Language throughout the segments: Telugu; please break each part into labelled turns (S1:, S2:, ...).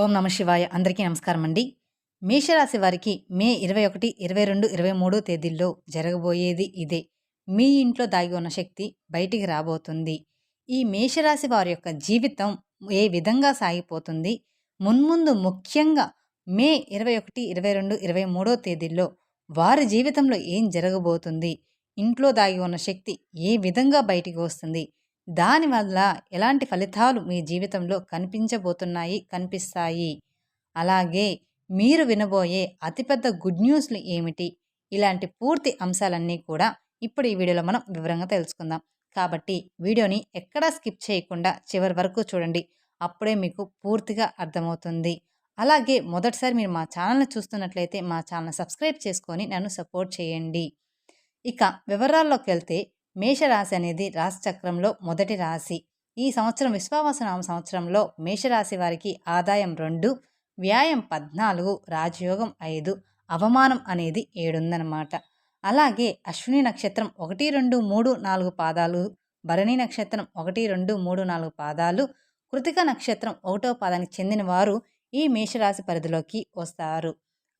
S1: ఓం నమ శివాయ. అందరికీ నమస్కారం అండి. మేషరాశి వారికి మే ఇరవై ఒకటి ఇరవై రెండు ఇరవై మూడో తేదీల్లో జరగబోయేది ఇదే. మీ ఇంట్లో దాగి ఉన్న శక్తి బయటికి రాబోతుంది. ఈ మేషరాశి వారి యొక్క జీవితం ఏ విధంగా సాగిపోతుంది? మున్ముందు ముఖ్యంగా మే ఇరవై ఒకటి ఇరవై రెండు ఇరవై మూడో తేదీల్లో వారి జీవితంలో ఏం జరగబోతుంది? ఇంట్లో దాగి ఉన్న శక్తి ఏ విధంగా బయటికి వస్తుంది? దానివల్ల ఎలాంటి ఫలితాలు మీ జీవితంలో కనిపించబోతున్నాయి కనిపిస్తాయి? అలాగే మీరు వినబోయే అతిపెద్ద గుడ్ న్యూస్లు ఏమిటి? ఇలాంటి పూర్తి అంశాలన్నీ కూడా ఇప్పుడు ఈ వీడియోలో మనం వివరంగా తెలుసుకుందాం. కాబట్టి వీడియోని ఎక్కడా స్కిప్ చేయకుండా చివరి వరకు చూడండి. అప్పుడే మీకు పూర్తిగా అర్థమవుతుంది. అలాగే మొదటిసారి మీరు మా ఛానల్ని చూస్తున్నట్లయితే మా ఛానల్ సబ్స్క్రైబ్ చేసుకొని నన్ను సపోర్ట్ చేయండి. ఇక వివరాల్లోకి వెళ్తే మేషరాశి అనేది రాశిచక్రంలో మొదటి రాశి. ఈ సంవత్సరం విశ్వావసనామ సంవత్సరంలో మేషరాశి వారికి ఆదాయం రెండు వ్యాయం పద్నాలుగు రాజయోగం ఐదు అవమానం అనేది ఏడుందనమాట అలాగే అశ్విని నక్షత్రం ఒకటి రెండు మూడు నాలుగు పాదాలు భరణి నక్షత్రం ఒకటి రెండు మూడు నాలుగు పాదాలు కృతిక నక్షత్రం ఒకటో పాదానికి చెందిన వారు ఈ మేషరాశి పరిధిలోకి వస్తారు.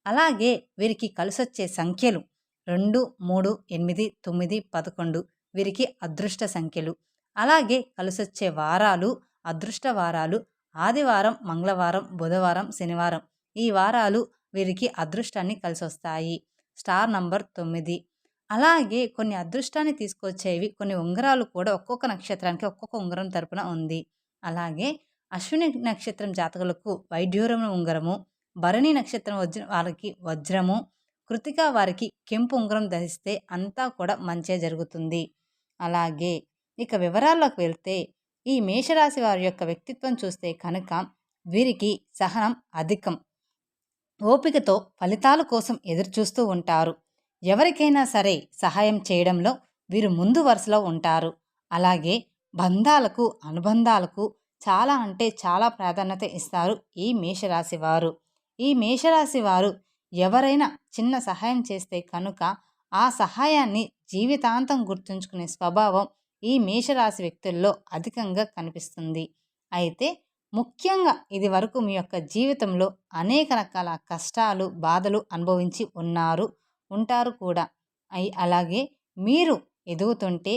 S1: అలాగే వీరికి కలిసొచ్చే సంఖ్యలు రెండు మూడు ఎనిమిది తొమ్మిది పదకొండు వీరికి అదృష్ట సంఖ్యలు. అలాగే కలిసొచ్చే వారాలు అదృష్ట వారాలు. ఆదివారం మంగళవారం బుధవారం శనివారం. ఈ వారాలు వీరికి అదృష్టాన్ని కలిసొస్తాయి. స్టార్ నంబర్ తొమ్మిది. అలాగే కొన్ని అదృష్టాన్ని తీసుకొచ్చేవి కొన్ని ఉంగరాలు కూడా ఒక్కొక్క నక్షత్రానికి ఒక్కొక్క ఉంగరం తరపున ఉంది. అలాగే అశ్విని నక్షత్రం జాతకులకు వైడ్యూరం ఉంగరము భరణి నక్షత్రం వజ్ర వాళ్ళకి వజ్రము కృతిక వారికి కెంపు ఉంగరం ధరిస్తే అంతా కూడా మంచే జరుగుతుంది. అలాగే ఇక వివరాల్లోకి వెళ్తే ఈ మేషరాశి వారి యొక్క వ్యక్తిత్వం చూస్తే కనుక వీరికి సహనం అధికం. ఓపికతో ఫలితాల కోసం ఎదురుచూస్తూ ఉంటారు. ఎవరికైనా సరే సహాయం చేయడంలో వీరు ముందు వరుసలో ఉంటారు. అలాగే బంధాలకు అనుబంధాలకు చాలా అంటే చాలా ప్రాధాన్యత ఇస్తారు ఈ మేషరాశి వారు. ఈ మేషరాశి వారు ఎవరైనా చిన్న సహాయం చేస్తే కనుక ఆ సహాయాన్ని జీవితాంతం గుర్తుంచుకునే స్వభావం ఈ మేషరాశి వ్యక్తుల్లో అధికంగా కనిపిస్తుంది. అయితే ముఖ్యంగా ఇది వరకు మీ యొక్క జీవితంలో అనేక రకాల కష్టాలు బాధలు అనుభవించి ఉన్నారు ఉంటారు కూడా. అయి అలాగే మీరు ఎదుగుతుంటే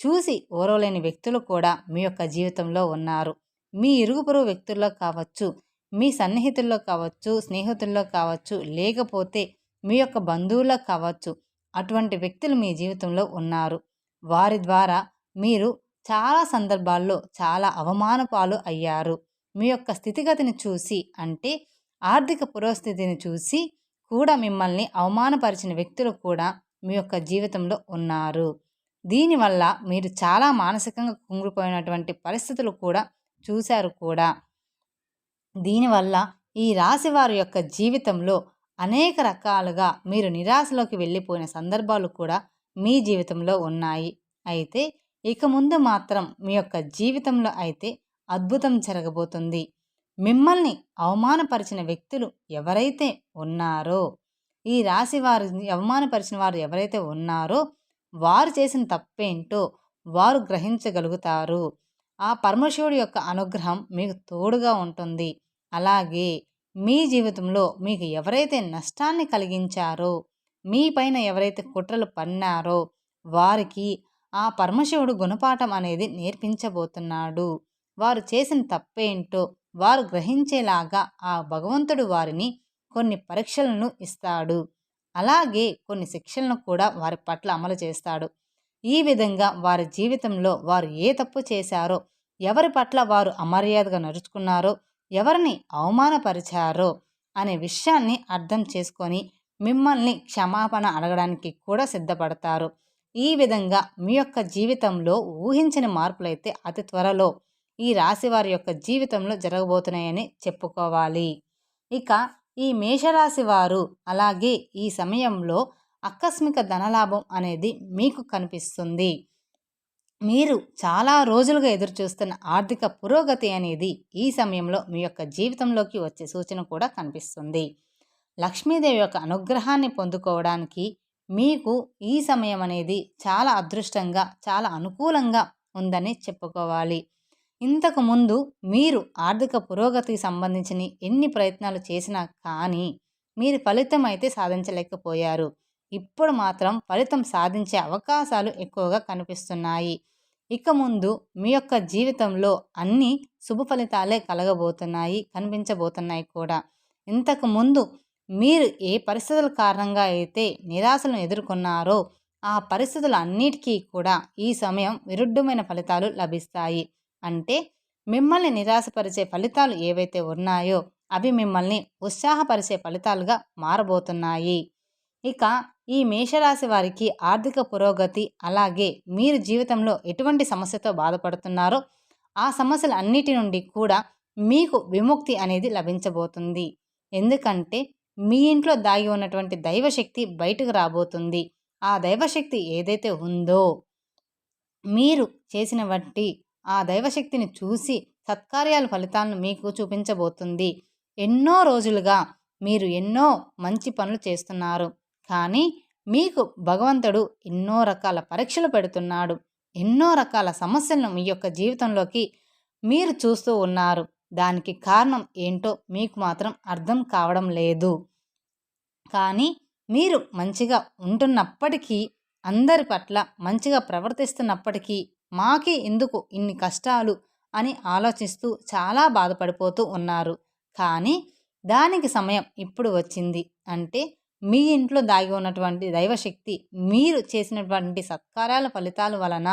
S1: చూసి ఓరవలేని వ్యక్తులు కూడా మీ యొక్క జీవితంలో ఉన్నారు. మీ ఇరుగుపొరు వ్యక్తుల్లో కావచ్చు మీ సన్నిహితుల్లో కావచ్చు స్నేహితుల్లో కావచ్చు లేకపోతే మీ యొక్క బంధువుల్లో కావచ్చు అటువంటి వ్యక్తులు మీ జీవితంలో ఉన్నారు. వారి ద్వారా మీరు చాలా సందర్భాల్లో చాలా అవమానపాలు అయ్యారు. మీ యొక్క స్థితిగతిని చూసి అంటే ఆర్థిక పురోస్థితిని చూసి కూడా మిమ్మల్ని అవమానపరిచిన వ్యక్తులు కూడా మీ యొక్క జీవితంలో ఉన్నారు. దీనివల్ల మీరు చాలా మానసికంగా కుంగిపోయినటువంటి పరిస్థితులు కూడా చూశారు కూడా. దీనివల్ల ఈ రాశి వారి యొక్క జీవితంలో అనేక రకాలుగా మీరు నిరాశలోకి వెళ్ళిపోయిన సందర్భాలు కూడా మీ జీవితంలో ఉన్నాయి. అయితే ఇక ముందు మాత్రం మీ యొక్క జీవితంలో అయితే అద్భుతం జరగబోతుంది. మిమ్మల్ని అవమానపరిచిన వ్యక్తులు ఎవరైతే ఉన్నారో ఈ రాశి వారు అవమానపరిచిన వారు ఎవరైతే ఉన్నారో వారు చేసిన తప్పేంటో వారు గ్రహించగలుగుతారు. ఆ పరమశివుడి యొక్క అనుగ్రహం మీకు తోడుగా ఉంటుంది. అలాగే మీ జీవితంలో మీకు ఎవరైతే నష్టాన్ని కలిగించారో మీ పైన ఎవరైతే కుట్రలు పన్నారో వారికి ఆ పరమశివుడు గుణపాఠం అనేది నేర్పించబోతున్నాడు. వారు చేసిన తప్పేంటో వారు గ్రహించేలాగా ఆ భగవంతుడు వారిని కొన్ని పరీక్షలను ఇస్తాడు. అలాగే కొన్ని శిక్షలను కూడా వారి పట్ల అమలు చేస్తాడు. ఈ విధంగా వారి జీవితంలో వారు ఏ తప్పు చేశారో ఎవరి పట్ల వారు అమర్యాదగా నడుచుకున్నారో ఎవరిని అవమానపరిచారో అనే విషయాన్ని అర్థం చేసుకొని మిమ్మల్ని క్షమాపణ అడగడానికి కూడా సిద్ధపడతారు. ఈ విధంగా మీ యొక్క జీవితంలో ఊహించని మార్పులైతే అతి త్వరలో ఈ రాశి వారి యొక్క జీవితంలో జరగబోతున్నాయని చెప్పుకోవాలి. ఇక ఈ మేషరాశి వారు అలాగే ఈ సమయంలో ఆకస్మిక ధనలాభం అనేది మీకు కనిపిస్తుంది. మీరు చాలా రోజులుగా ఎదురుచూస్తున్న ఆర్థిక పురోగతి అనేది ఈ సమయంలో మీ యొక్క జీవితంలోకి వచ్చే సూచన కూడా కనిపిస్తుంది. లక్ష్మీదేవి యొక్క అనుగ్రహాన్ని పొందుకోవడానికి మీకు ఈ సమయం అనేది చాలా అదృష్టంగా చాలా అనుకూలంగా ఉందని చెప్పుకోవాలి. ఇంతకు ముందు మీరు ఆర్థిక పురోగతికి సంబంధించిన ఎన్ని ప్రయత్నాలు చేసినా కానీ మీరు ఫలితం అయితే సాధించలేకపోయారు. ఇప్పుడు మాత్రం ఫలితం సాధించే అవకాశాలు ఎక్కువగా కనిపిస్తున్నాయి. ఇక ముందు మీ యొక్క జీవితంలో అన్ని శుభ ఫలితాలే కలగబోతున్నాయి కనిపించబోతున్నాయి కూడా. ఇంతకు ముందు మీరు ఏ పరిస్థితుల కారణంగా అయితే నిరాశలను ఎదుర్కొన్నారో ఆ పరిస్థితులు అన్నిటికీ కూడా ఈ సమయం విరుద్ధమైన ఫలితాలు లభిస్తాయి. అంటే మిమ్మల్ని నిరాశపరిచే ఫలితాలు ఏవైతే ఉన్నాయో అవి మిమ్మల్ని ఉత్సాహపరిచే ఫలితాలుగా మారబోతున్నాయి. ఇక ఈ మేషరాశి వారికి ఆర్థిక పురోగతి అలాగే మీరు జీవితంలో ఎటువంటి సమస్యతో బాధపడుతున్నారో ఆ సమస్యలు అన్నిటి నుండి కూడా మీకు విముక్తి అనేది లభించబోతుంది. ఎందుకంటే మీ ఇంట్లో దాగి ఉన్నటువంటి దైవశక్తి బయటకు రాబోతుంది. ఆ దైవశక్తి ఏదైతే ఉందో మీరు చేసిన బట్టి ఆ దైవశక్తిని చూసి సత్కార్యాల ఫలితాలను మీకు చూపించబోతుంది. ఎన్నో రోజులుగా మీరు ఎన్నో మంచి పనులు చేస్తున్నారు. కానీ మీకు భగవంతుడు ఎన్నో రకాల పరీక్షలు పెడుతున్నాడు. ఎన్నో రకాల సమస్యలను మీ యొక్క జీవితంలోకి మీరు చూస్తూ ఉన్నారు. దానికి కారణం ఏంటో మీకు మాత్రం అర్థం కావడం లేదు. కానీ మీరు మంచిగా ఉంటున్నప్పటికీ అందరి పట్ల మంచిగా ప్రవర్తిస్తున్నప్పటికీ మాకే ఎందుకు ఇన్ని కష్టాలు అని ఆలోచిస్తూ చాలా బాధపడిపోతూ ఉన్నారు. కానీ దానికి సమయం ఇప్పుడు వచ్చింది. అంటే మీ ఇంట్లో దాగి ఉన్నటువంటి దైవశక్తి మీరు చేసినటువంటి సత్కారాల ఫలితాల వలన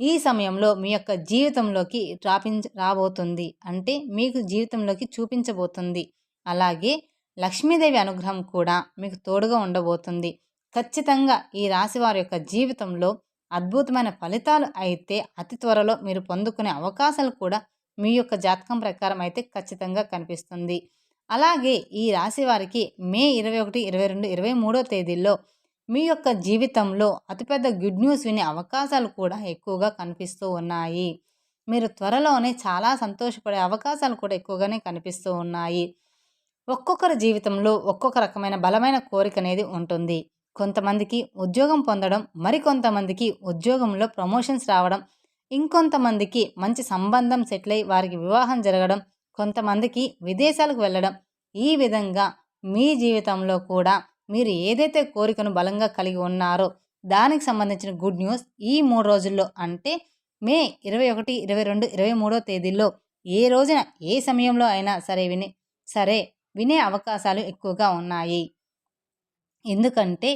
S1: ఈ సమయంలో మీ యొక్క జీవితంలోకి రాపించ రాబోతుంది. అంటే మీకు జీవితంలోకి చూపించబోతుంది. అలాగే లక్ష్మీదేవి అనుగ్రహం కూడా మీకు తోడుగా ఉండబోతుంది. ఖచ్చితంగా ఈ రాశి వారి యొక్క జీవితంలో అద్భుతమైన ఫలితాలు అయితే అతి త్వరలో మీరు పొందుకునే అవకాశాలు కూడా మీ యొక్క జాతకం ప్రకారం అయితే ఖచ్చితంగా కనిపిస్తుంది. అలాగే ఈ రాశి వారికి మే ఇరవై ఒకటి ఇరవై రెండు ఇరవై మూడో తేదీల్లో మీ యొక్క జీవితంలో అతిపెద్ద గుడ్ న్యూస్ వినే అవకాశాలు కూడా ఎక్కువగా కనిపిస్తూ ఉన్నాయి. మీరు త్వరలోనే చాలా సంతోషపడే అవకాశాలు కూడా ఎక్కువగానే కనిపిస్తూ ఉన్నాయి. ఒక్కొక్కరి జీవితంలో ఒక్కొక్క రకమైన బలమైన కోరిక అనేది ఉంటుంది. కొంతమందికి ఉద్యోగం పొందడం మరికొంతమందికి ఉద్యోగంలో ప్రమోషన్స్ రావడం ఇంకొంతమందికి మంచి సంబంధం సెటిల్ అయి వారికి వివాహం జరగడం కొంతమందికి విదేశాలకు వెళ్ళడం. ఈ విధంగా మీ జీవితంలో కూడా మీరు ఏదైతే కోరికను బలంగా కలిగి ఉన్నారో దానికి సంబంధించిన గుడ్ న్యూస్ ఈ మూడు రోజుల్లో అంటే మే ఇరవై ఒకటి ఇరవై రెండు ఇరవై మూడో తేదీల్లో ఏ రోజున ఏ సమయంలో అయినా సరే విని సరే వినే అవకాశాలు ఎక్కువగా ఉన్నాయి. ఎందుకంటే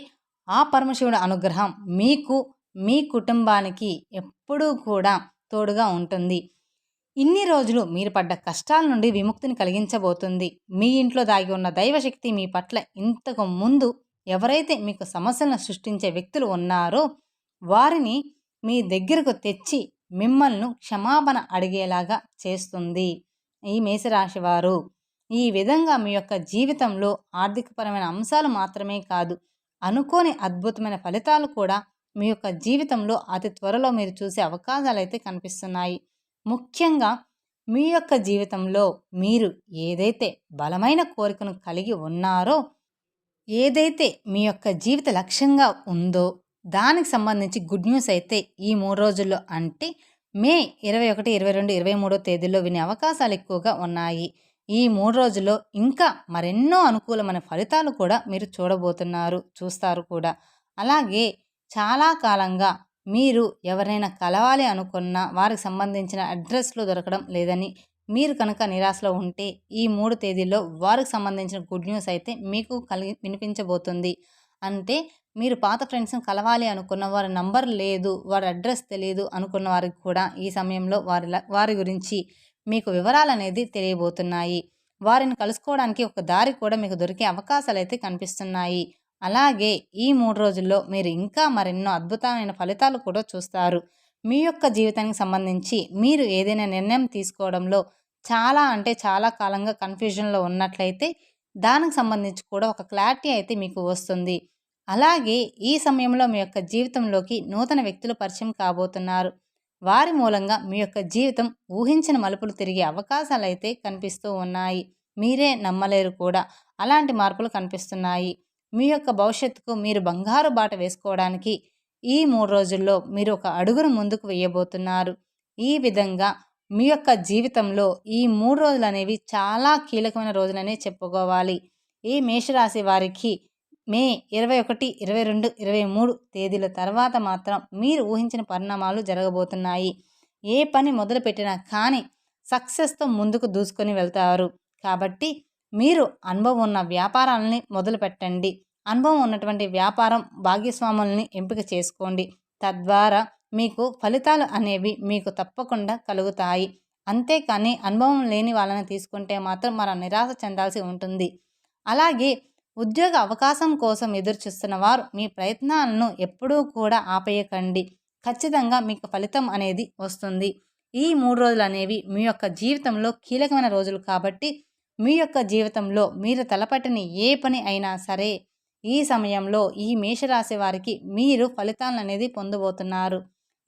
S1: ఆ పరమశివుడి అనుగ్రహం మీకు మీ కుటుంబానికి ఎప్పుడూ కూడా తోడుగా ఉంటుంది. ఇన్ని రోజులు మీరు పడ్డ కష్టాల నుండి విముక్తిని కలిగించబోతుంది. మీ ఇంట్లో దాగి ఉన్న దైవశక్తి మీ పట్ల ఇంతకు ముందు ఎవరైతే మీకు సమస్యలను సృష్టించే వ్యక్తులు ఉన్నారో వారిని మీ దగ్గరకు తెచ్చి మిమ్మల్ని క్షమాపణ అడిగేలాగా చేస్తుంది. ఈ మేషరాశి వారు ఈ విధంగా మీ యొక్క జీవితంలో ఆర్థికపరమైన అంశాలు మాత్రమే కాదు అనుకోని అద్భుతమైన ఫలితాలు కూడా మీ యొక్క జీవితంలో అతి త్వరలో మీరు చూసే అవకాశాలు అయితే కనిపిస్తున్నాయి. ముఖ్యంగా మీ యొక్క జీవితంలో మీరు ఏదైతే బలమైన కోరికను కలిగి ఉన్నారో ఏదైతే మీ యొక్క జీవిత లక్ష్యంగా ఉందో దానికి సంబంధించి గుడ్ న్యూస్ అయితే ఈ మూడు రోజుల్లో అంటే మే ఇరవై ఒకటి ఇరవై రెండు ఇరవై మూడో తేదీలో వినే అవకాశాలు ఎక్కువగా ఉన్నాయి. ఈ మూడు రోజుల్లో ఇంకా మరెన్నో అనుకూలమైన ఫలితాలు కూడా మీరు చూడబోతున్నారు చూస్తారు కూడా. అలాగే చాలా కాలంగా మీరు ఎవరైనా కలవాలి అనుకున్న వారికి సంబంధించిన అడ్రస్లు దొరకడం లేదని మీరు కనుక నిరాశలో ఉంటే ఈ మూడు తేదీల్లో వారికి సంబంధించిన గుడ్ న్యూస్ అయితే మీకు కలిగి వినిపించబోతుంది. అంటే మీరు పాత ఫ్రెండ్స్ని కలవాలి అనుకున్న వారి నంబర్ లేదు వారి అడ్రస్ తెలియదు అనుకున్న వారికి కూడా ఈ సమయంలో వారి వారి గురించి మీకు వివరాలు అనేది తెలియబోతున్నాయి. వారిని కలుసుకోవడానికి ఒక దారి కూడా మీకు దొరికే అవకాశాలు అయితే కనిపిస్తున్నాయి. అలాగే ఈ మూడు రోజుల్లో మీరు ఇంకా మరెన్నో అద్భుతమైన ఫలితాలు కూడా చూస్తారు. మీ యొక్క జీవితానికి సంబంధించి మీరు ఏదైనా నిర్ణయం తీసుకోవడంలో చాలా అంటే చాలా కాలంగా కన్ఫ్యూజన్లో ఉన్నట్లయితే దానికి సంబంధించి కూడా ఒక క్లారిటీ అయితే మీకు వస్తుంది. అలాగే ఈ సమయంలో మీ యొక్క జీవితంలోకి నూతన వ్యక్తులు పరిచయం కాబోతున్నారు. వారి మూలంగా మీ యొక్క జీవితం ఊహించిన మలుపులు తిరిగే అవకాశాలు అయితే కనిపిస్తూ ఉన్నాయి. మీరే నమ్మలేరు కూడా. అలాంటి మార్పులు కనిపిస్తున్నాయి. మీ యొక్క భవిష్యత్తుకు మీరు బంగారు బాట వేసుకోవడానికి ఈ మూడు రోజుల్లో మీరు ఒక అడుగును ముందుకు వేయబోతున్నారు. ఈ విధంగా మీ యొక్క జీవితంలో ఈ మూడు రోజులు అనేవి చాలా కీలకమైన రోజులనే చెప్పుకోవాలి. ఈ మేషరాశి వారికి మే ఇరవై ఒకటి ఇరవై రెండు ఇరవై మూడు తేదీల తర్వాత మాత్రం మీరు ఊహించిన పరిణామాలు జరగబోతున్నాయి. ఏ పని మొదలుపెట్టినా కానీ సక్సెస్తో ముందుకు దూసుకొని వెళ్తారు. కాబట్టి మీరు అనుభవం ఉన్న వ్యాపారాలని మొదలుపెట్టండి. అనుభవం ఉన్నటువంటి వ్యాపారం భాగస్వాములని ఎంపిక చేసుకోండి. తద్వారా మీకు ఫలితాలు అనేవి మీకు తప్పకుండా కలుగుతాయి. అంతేకాని అనుభవం లేని వాళ్ళని తీసుకుంటే మాత్రం మనం నిరాశ చెందాల్సి ఉంటుంది. అలాగే ఉద్యోగ అవకాశం కోసం ఎదురు చూస్తున్న వారు మీ ప్రయత్నాలను ఎప్పుడూ కూడా ఆపేయకండి. ఖచ్చితంగా మీకు ఫలితం అనేది వస్తుంది. ఈ మూడు రోజులు అనేవి మీ యొక్క జీవితంలో కీలకమైన రోజులు కాబట్టి మీ యొక్క జీవితంలో మీరు తలపట్టని ఏ పని అయినా సరే ఈ సమయంలో ఈ మేషరాశి వారికి మీరు ఫలితాలను అనేది పొందబోతున్నారు.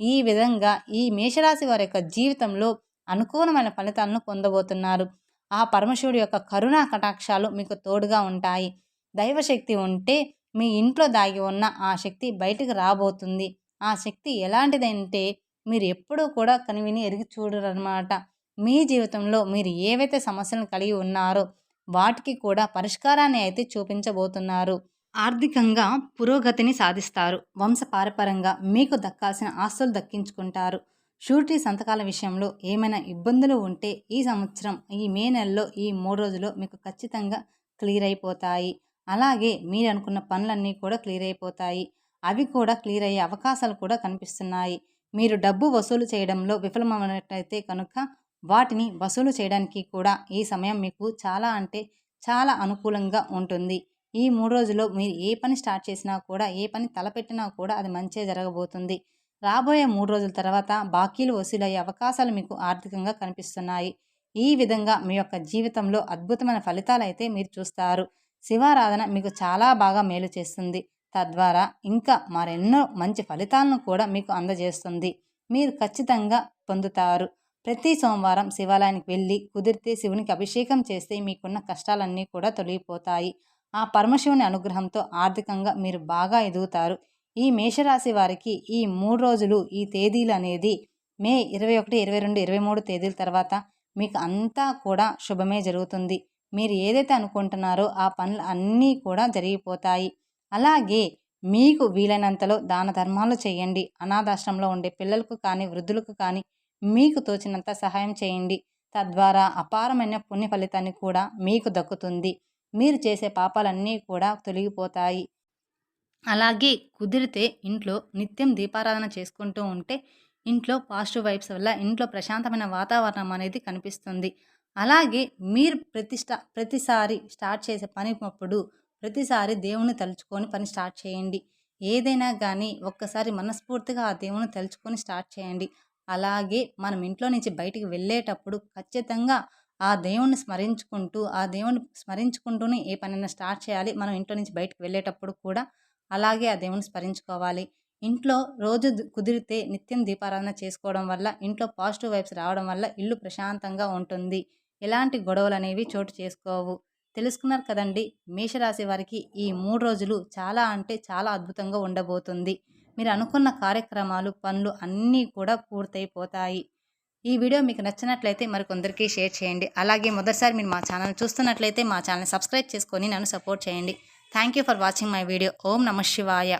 S1: ఈ విధంగా ఈ మేషరాశి వారి యొక్క జీవితంలో అనుకూలమైన ఫలితాలను పొందబోతున్నారు. ఆ పరమశివుడి యొక్క కరుణా కటాక్షాలు మీకు తోడుగా ఉంటాయి. దైవశక్తి ఉంటే మీ ఇంట్లో దాగి ఉన్న ఆ శక్తి బయటకు రాబోతుంది. ఆ శక్తి ఎలాంటిదంటే మీరు ఎప్పుడూ కూడా కనివిని ఎరిగి చూడరన్నమాట. మీ జీవితంలో మీరు ఏవైతే సమస్యలను కలిగి ఉన్నారో వాటికి కూడా పరిష్కారాన్ని అయితే చూపించబోతున్నారు. ఆర్థికంగా పురోగతిని సాధిస్తారు. వంశపారపరంగా మీకు దక్కాల్సిన ఆస్తులు దక్కించుకుంటారు. షూరిటీ సంతకాల విషయంలో ఏమైనా ఇబ్బందులు ఉంటే ఈ సంవత్సరం ఈ మే నెలలో ఈ మూడు రోజుల్లో మీకు ఖచ్చితంగా క్లియర్ అయిపోతాయి. అలాగే మీరు అనుకున్న పనులన్నీ కూడా క్లియర్ అయిపోతాయి. అవి కూడా క్లియర్ అయ్యే అవకాశాలు కూడా కనిపిస్తున్నాయి. మీరు డబ్బు వసూలు చేయడంలో విఫలమైనట్లయితే కనుక వాటిని వసూలు చేయడానికి కూడా ఈ సమయం మీకు చాలా అంటే చాలా అనుకూలంగా ఉంటుంది. ఈ మూడు రోజుల్లో మీరు ఏ పని స్టార్ట్ చేసినా కూడా ఏ పని తలపెట్టినా కూడా అది మంచిగా జరగబోతుంది. రాబోయే మూడు రోజుల తర్వాత బాకీలు వసూలయ్యే అవకాశాలు మీకు ఆర్థికంగా కనిపిస్తున్నాయి. ఈ విధంగా మీ యొక్క జీవితంలో అద్భుతమైన ఫలితాలు అయితే మీరు చూస్తారు. శివారాధన మీకు చాలా బాగా మేలు చేస్తుంది. తద్వారా ఇంకా మరెన్నో మంచి ఫలితాలను కూడా మీకు అందజేస్తుంది. మీరు ఖచ్చితంగా పొందుతారు. ప్రతి సోమవారం శివాలయానికి వెళ్ళి కుదిరితే శివునికి అభిషేకం చేస్తే మీకున్న కష్టాలన్నీ కూడా తొలగిపోతాయి. ఆ పరమశివుని అనుగ్రహంతో ఆర్థికంగా మీరు బాగా ఎదుగుతారు. ఈ మేషరాశి వారికి ఈ మూడు రోజులు ఈ తేదీలు అనేది మే ఇరవై ఒకటి ఇరవై రెండు ఇరవై మూడు తేదీల తర్వాత మీకు అంతా కూడా శుభమే జరుగుతుంది. మీరు ఏదైతే అనుకుంటున్నారో ఆ పనులు అన్నీ కూడా జరిగిపోతాయి. అలాగే మీకు వీలైనంతలో దాన ధర్మాలు చేయండి. అనాథాశ్రమంలో ఉండే పిల్లలకు కానీ వృద్ధులకు కానీ మీకు తోచినంత సహాయం చేయండి. తద్వారా అపారమైన పుణ్య ఫలితాన్ని కూడా మీకు దక్కుతుంది. మీరు చేసే పాపాలన్నీ కూడా తొలగిపోతాయి. అలాగే కుదిరితే ఇంట్లో నిత్యం దీపారాధన చేసుకుంటూ ఉంటే ఇంట్లో పాజిటివ్ వైబ్స్ వల్ల ఇంట్లో ప్రశాంతమైన వాతావరణం అనేది కనిపిస్తుంది. అలాగే మీరు ప్రతిష్ట ప్రతిసారి స్టార్ట్ చేసే పని అప్పుడు ప్రతిసారి దేవుని తలుచుకొని పని స్టార్ట్ చేయండి. ఏదైనా కానీ ఒక్కసారి మనస్ఫూర్తిగా ఆ దేవుని తలుచుకొని స్టార్ట్ చేయండి. అలాగే మనం ఇంట్లో నుంచి బయటికి వెళ్ళేటప్పుడు ఖచ్చితంగా ఆ దేవుణ్ణి స్మరించుకుంటూ ఆ దేవుణ్ణి స్మరించుకుంటూనే ఏ పనైనా స్టార్ట్ చేయాలి. మనం ఇంట్లో నుంచి బయటకు వెళ్ళేటప్పుడు కూడా అలాగే ఆ దేవుని స్మరించుకోవాలి. ఇంట్లో రోజు కుదిరితే నిత్యం దీపారాధన చేసుకోవడం వల్ల ఇంట్లో పాజిటివ్ వైబ్స్ రావడం వల్ల ఇల్లు ప్రశాంతంగా ఉంటుంది. ఎలాంటి గొడవలు అనేవి చోటు చేసుకోవు. తెలుసుకున్నారు కదండి మేషరాశి వారికి ఈ మూడు రోజులు చాలా అంటే చాలా అద్భుతంగా ఉండబోతుంది. మీరు అనుకున్న కార్యక్రమాలు పనులు అన్నీ కూడా పూర్తయిపోతాయి. ఈ వీడియో మీకు నచ్చినట్లయితే మరికొందరికి షేర్ చేయండి. అలాగే మొదటిసారి మీరు మా ఛానల్ చూస్తున్నట్లయితే మా ఛానల్ సబ్స్క్రైబ్ చేసుకొని నన్ను సపోర్ట్ చేయండి. Thank you for watching my video. ఓం నమ శివాయ.